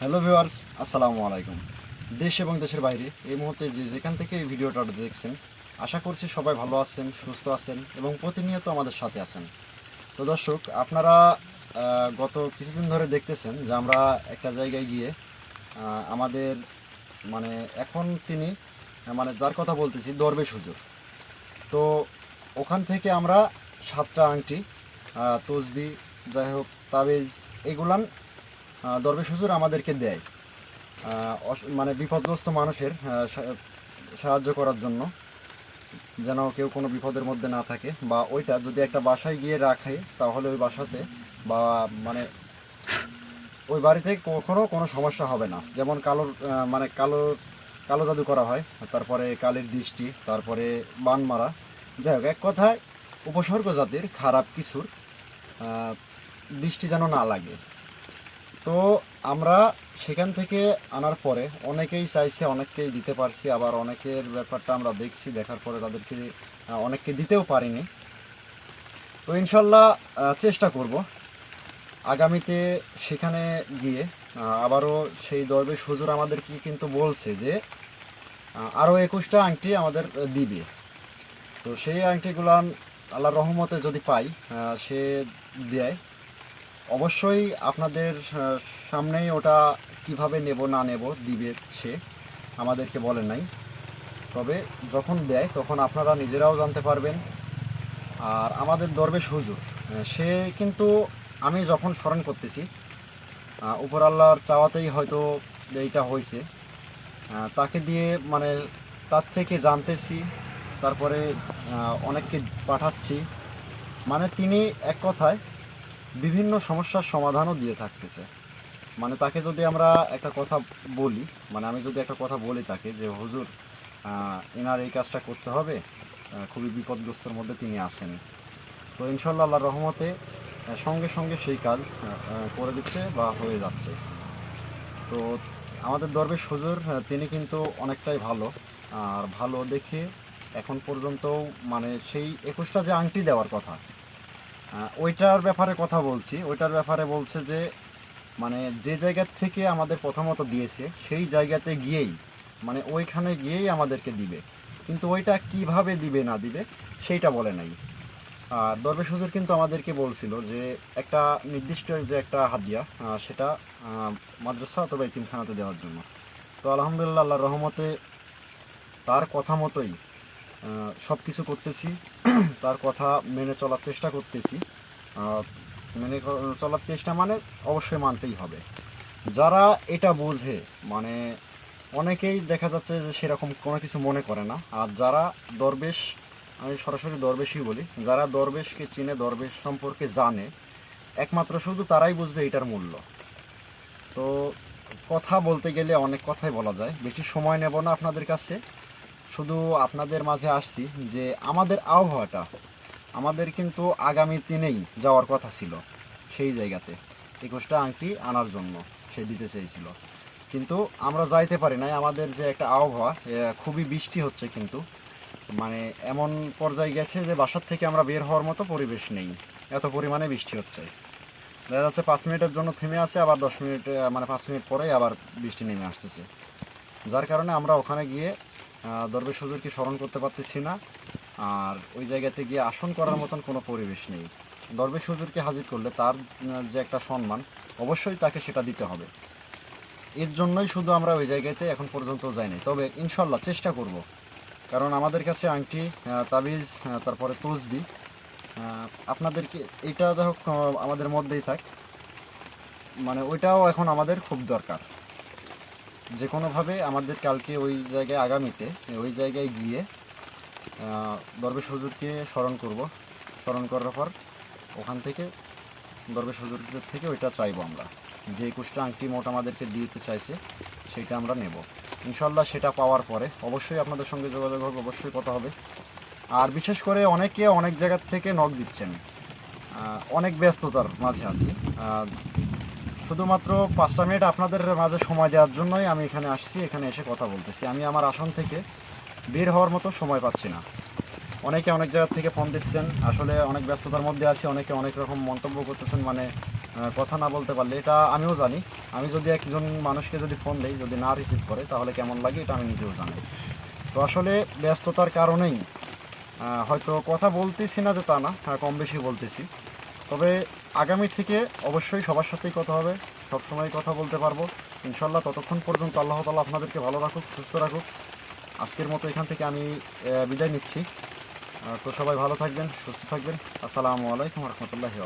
Hello viewers, আসসালামু আলাইকুম। দেশ এবং দেশের বাইরে এই মুহূর্তে যে যেখান থেকে এই ভিডিওটা দেখছেন, আশা করছি সবাই ভালো আছেন, সুস্থ আছেন এবং প্রতিনিয়ত আমাদের সাথে আছেন। তো দর্শক, আপনারা গত কিছুদিন ধরে দেখতেছেন যে আমরা একটা জায়গায় গিয়ে আমাদের মানে এখন তিনি মানে যার কথা বলতেছি, দরবেশ হুজুর। তো ওখান থেকে আমরা সাতটা আংটি তসবি, যাই হোক, তাবিজ, এগুলান দরবেশ হুজুর আমাদেরকে দেয় মানে বিপদগ্রস্ত মানুষের সাহায্য করার জন্য, যেন কেউ কোনো বিপদের মধ্যে না থাকে, বা ওইটা যদি একটা বাসায় গিয়ে রাখে, তাহলে ওই বাসাতে বা মানে ওই বাড়িতে কখনো কোনো সমস্যা হবে না। যেমন কালোর মানে কালো কালো জাদু করা হয়, তারপরে কালের দৃষ্টি, তারপরে বান মারা। যাই হোক, এক কথায় উপসর্গ জাতির খারাপ কিছুর দৃষ্টি যেন না লাগে। তো আমরা সেখান থেকে আনার পরে অনেকেই চাইছে, অনেককেই দিতে পারছি, আবার অনেকের ব্যাপারটা আমরা দেখছি, দেখার পরে তাদেরকে অনেককে দিতেও পারিনি। তো ইনশাল্লাহ চেষ্টা করব। আগামীতে সেখানে গিয়ে আবারও সেই দরবেশ হুজুর আমাদেরকে কিন্তু বলছে যে আরও একুশটা আংটি আমাদের দিবে। তো সেই আংটিগুলান আল্লাহর রহমতে যদি পাই সে দেয়। অবশ্যই আপনাদের সামনেই ওটা কীভাবে নেব, না নেব, দিবে সে আমাদেরকে বলে নাই। তবে যখন দেয়, তখন আপনারা নিজেরাও জানতে পারবেন। আর আমাদের দরবেশ হুজুর সে কিন্তু আমি যখন স্মরণ করতেছি উপর আল্লাহর চাওয়াতেই হয়তো এইটা হয়েছে তাকে দিয়ে মানে তার থেকে জানতেছি, তারপরে অনেককে পাঠাচ্ছি। মানে তিনি এক কথায় বিভিন্ন সমস্যার সমাধানও দিয়ে থাকতেছে। মানে তাকে যদি আমরা একটা কথা বলি মানে আমি যদি একটা কথা বলি তাকে যে, হুজুর এনার এই কাজটা করতে হবে খুবই বিপদগ্রস্তর মধ্যে তিনি আছেন। তো ইনশাল্লাহ আল্লাহর রহমতে সঙ্গে সঙ্গে সেই কাজ করে দিচ্ছে বা হয়ে যাচ্ছে। তো আমাদের দরবেশ হুজুর তিনি কিন্তু অনেকটাই ভালো। আর ভালো দেখে এখন পর্যন্ত মানে সেই একুশটা যে আংটি দেওয়ার কথা ওইটার ব্যাপারে কথা বলছি। ওইটার ব্যাপারে বলছে যে মানে যে জায়গা থেকে আমাদের প্রথমত দিয়েছে, সেই জায়গাতে গিয়েই মানে ওইখানে গিয়েই আমাদেরকে দিবে। কিন্তু ওইটা কীভাবে দিবে, না দিবে, সেইটা বলে নাই। আর দরবেশ হুজুর কিন্তু আমাদেরকে বলছিল যে, একটা নির্দিষ্ট যে একটা হাদিয়া সেটা মাদ্রাসা অথবা ইতিমখানাতে দেওয়ার জন্য। তো আলহামদুলিল্লাহ, আল্লাহর রহমতে তার কথা মতোই সব কিছু করতেছি। তার কথা মেনে চলার চেষ্টা করতেছি। মেনে চলার চেষ্টা মানে অবশ্যই মানতেই হবে। যারা এটা বোঝে মানে অনেকেই দেখা যাচ্ছে যে সেরকম কোনো কিছু মনে করে না। আর যারা দরবেশ, আমি সরাসরি দরবেশই বলি, যারা দরবেশকে চিনে, দরবেশ সম্পর্কে জানে, একমাত্র শুধু তারাই বুঝবে এটার মূল্য। তো কথা বলতে গেলে অনেক কথাই বলা যায়। বেশি সময় নেব না আপনাদের কাছে। শুধু আপনাদের মাঝে আসছি যে আমাদের আবহাওয়াটা আমাদের কিন্তু আগামী দিনেই যাওয়ার কথা ছিল সেই জায়গাতে। একুশটা আংটি আনার জন্য সে দিতে চেয়েছিল। কিন্তু আমরা যাইতে পারি নাই। আমাদের যে একটা আবহাওয়া খুবই বৃষ্টি হচ্ছে কিন্তু। মানে এমন পর্যায়ে গেছে যে বাসার থেকে আমরা বের হওয়ার মতো পরিবেশ নেই। এত পরিমাণে বৃষ্টি হচ্ছে। দেখা যাচ্ছে পাঁচ মিনিটের জন্য থেমে আছে, আবার দশ মিনিট মানে পাঁচ মিনিট পরেই আবার বৃষ্টি নেমে আসতেছে। যার কারণে আমরা ওখানে গিয়ে দরবেশ হুজুরকে স্মরণ করতে পারতেছি না। আর ওই জায়গাতে গিয়ে আসন করার মতন কোনো পরিবেশ নেই। দরবেশ হুজুরকে হাজির করলে তার যে একটা সম্মান, অবশ্যই তাকে সেটা দিতে হবে। এর জন্যই শুধু আমরা ওই জায়গাতে এখন পর্যন্ত যাইনি তবে ইনশাল্লাহ চেষ্টা করব। কারণ আমাদের কাছে আংটি তাবিজ তারপরে তসবি আপনাদেরকে এটা যাই আমাদের মধ্যেই থাক। মানে ওইটাও এখন আমাদের খুব দরকার। যে কোনোভাবে আমাদের কালকে ওই জায়গায় আগামীতে, ওই জায়গায় গিয়ে দরবেশ হুজুরকে স্মরণ করব। স্মরণ করার পর ওখান থেকে দরবেশ হুজুরদের থেকে ওইটা চাইব আমরা। যে একুশটা আংটি মোট আমাদেরকে দিতে চাইছে, সেটা আমরা নেব। ইনশাল্লাহ সেটা পাওয়ার পরে অবশ্যই আপনাদের সঙ্গে যোগাযোগ হবে, অবশ্যই কথা হবে। আর বিশেষ করে অনেকে অনেক জায়গার থেকে নখ দিচ্ছেন। অনেক ব্যস্ততার মাঝে আছি। শুধুমাত্র পাঁচটা মিনিট আপনাদের মাঝে সময় দেওয়ার জন্যই আমি এখানে আসছি, এখানে এসে কথা বলতেছি। আমি আমার আসন থেকে বের হওয়ার মতো সময় পাচ্ছি না। অনেকে অনেক জায়গা থেকে ফোন দিচ্ছেন, আসলে অনেক ব্যস্ততার মধ্যে আছি, অনেকে অনেক রকম মন্তব্য করতেছেন মানে কথা না বলতে পারলে। এটা আমিও জানি। আমি যদি একজন মানুষকে যদি ফোন দেই, যদি না রিসিভ করে, তাহলে কেমন লাগে এটা আমি নিজেও জানি। তো আসলে ব্যস্ততার কারণেই হয়তো কথা বলতেছি না যে তা না কম বেশি বলতেছি। তবে আগামী থেকে অবশ্যই সবার সাথেই কথা হবে। সবসময় কথা বলতে পারব। ইনশাল্লাহ ততক্ষণ পর্যন্ত আল্লাহ তালা আপনাদেরকে ভালো রাখুক, সুস্থ রাখুক। আজকের মতো এখান থেকে আমি বিদায় নিচ্ছি। তো সবাই ভালো থাকবেন, সুস্থ থাকবেন। আসসালামু আলাইকুম রহমতুল্লাহি